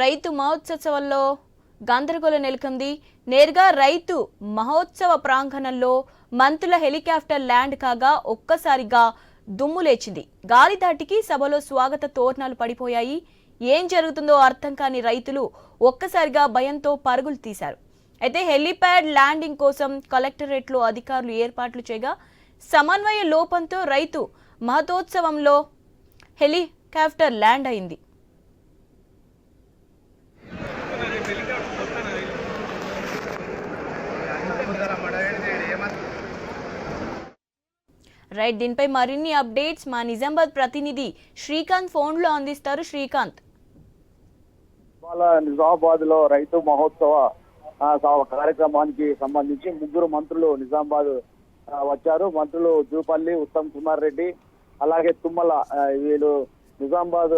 రైతు మహోత్సవంలో గందరగోళం నెలకొంది. నేరుగా రైతు మహోత్సవ ప్రాంగణంలో మంత్రుల హెలికాప్టర్ ల్యాండ్ కాగా ఒక్కసారిగా దుమ్ము లేచింది. గాలి దాటికి సభలో స్వాగత తోరణాలు పడిపోయాయి. ఏం జరుగుతుందో అర్థం కాని రైతులు ఒక్కసారిగా భయంతో పరుగులు తీశారు. అయితే హెలిప్యాడ్ ల్యాండింగ్ కోసం కలెక్టరేట్లో అధికారులు ఏర్పాట్లు చేయగా సమన్వయ లోపంతో రైతు మహతోత్సవంలో హెలికాప్టర్ ల్యాండ్ అయింది. రైట్ దీనిపై మరిన్ని అప్డేట్స్ మా నిజామాబాద్ ప్రతినిధి శ్రీకాంత్ ఫోన్లో అందిస్తారు. శ్రీకాంత్. నిజామాబాద్లో రైతు మహోత్సవ స- కార్యక్రమానికి సంబంధించి ముగ్గురు మంత్రులు నిజామాబాద్ వచ్చారు. మంత్రులు జూపల్లి ఉత్తమ్ కుమార్ రెడ్డి అలాగే తుమ్మల వీళ్ళు నిజామాబాద్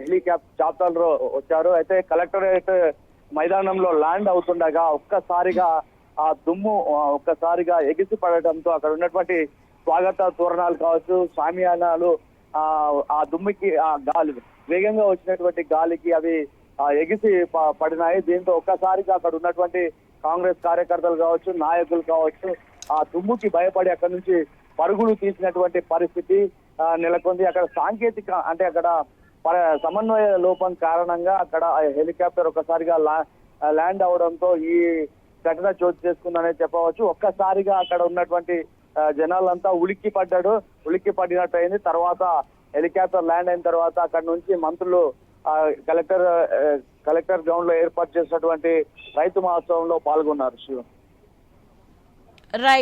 హెలికాప్ చాప్టర్లో వచ్చారు. అయితే కలెక్టరేట్ మైదానంలో ల్యాండ్ అవుతుండగా ఒక్కసారిగా ఆ దుమ్ము ఒక్కసారిగా ఎగిసి పడటంతో అక్కడ ఉన్నటువంటి స్వాగత తోరణాలు కావచ్చు సామియానాలు ఆ ఆ దుమ్మికి ఆ గాలి వేగంగా వచ్చినటువంటి గాలికి అవి ఎగిసి ప- పడినాయి. దీంతో ఒక్కసారిగా అక్కడ ఉన్నటువంటి కాంగ్రెస్ కార్యకర్తలు కావచ్చు నాయకులు కావచ్చు ఆ దుమ్ముకి భయపడి అక్కడ నుంచి పరుగులు తీసినటువంటి పరిస్థితి నెలకొంది. అక్కడ సాంకేతిక అంటే అక్కడ సమన్వయ లోపం కారణంగా అక్కడ హెలికాప్టర్ ఒక్కసారిగా ల్యాండ్ అవడంతో ఈ ఘటన చోటు చేసుకుందనే చెప్పవచ్చు. ఒక్కసారిగా అక్కడ ఉన్నటువంటి జనాలంతా ఉలిక్కి పడ్డాడు. ఉలిక్కి పడినట్టు అయింది. తర్వాత హెలికాప్టర్ ల్యాండ్ అయిన తర్వాత అక్కడ నుంచి మంత్రులు ఆ, కలెక్టర్ కలెక్టర్ గ్రౌండ్లో ఏర్పాటు చేసినటువంటి రైతు మహోత్సవంలో పాల్గొన్నారు శివ. రైట్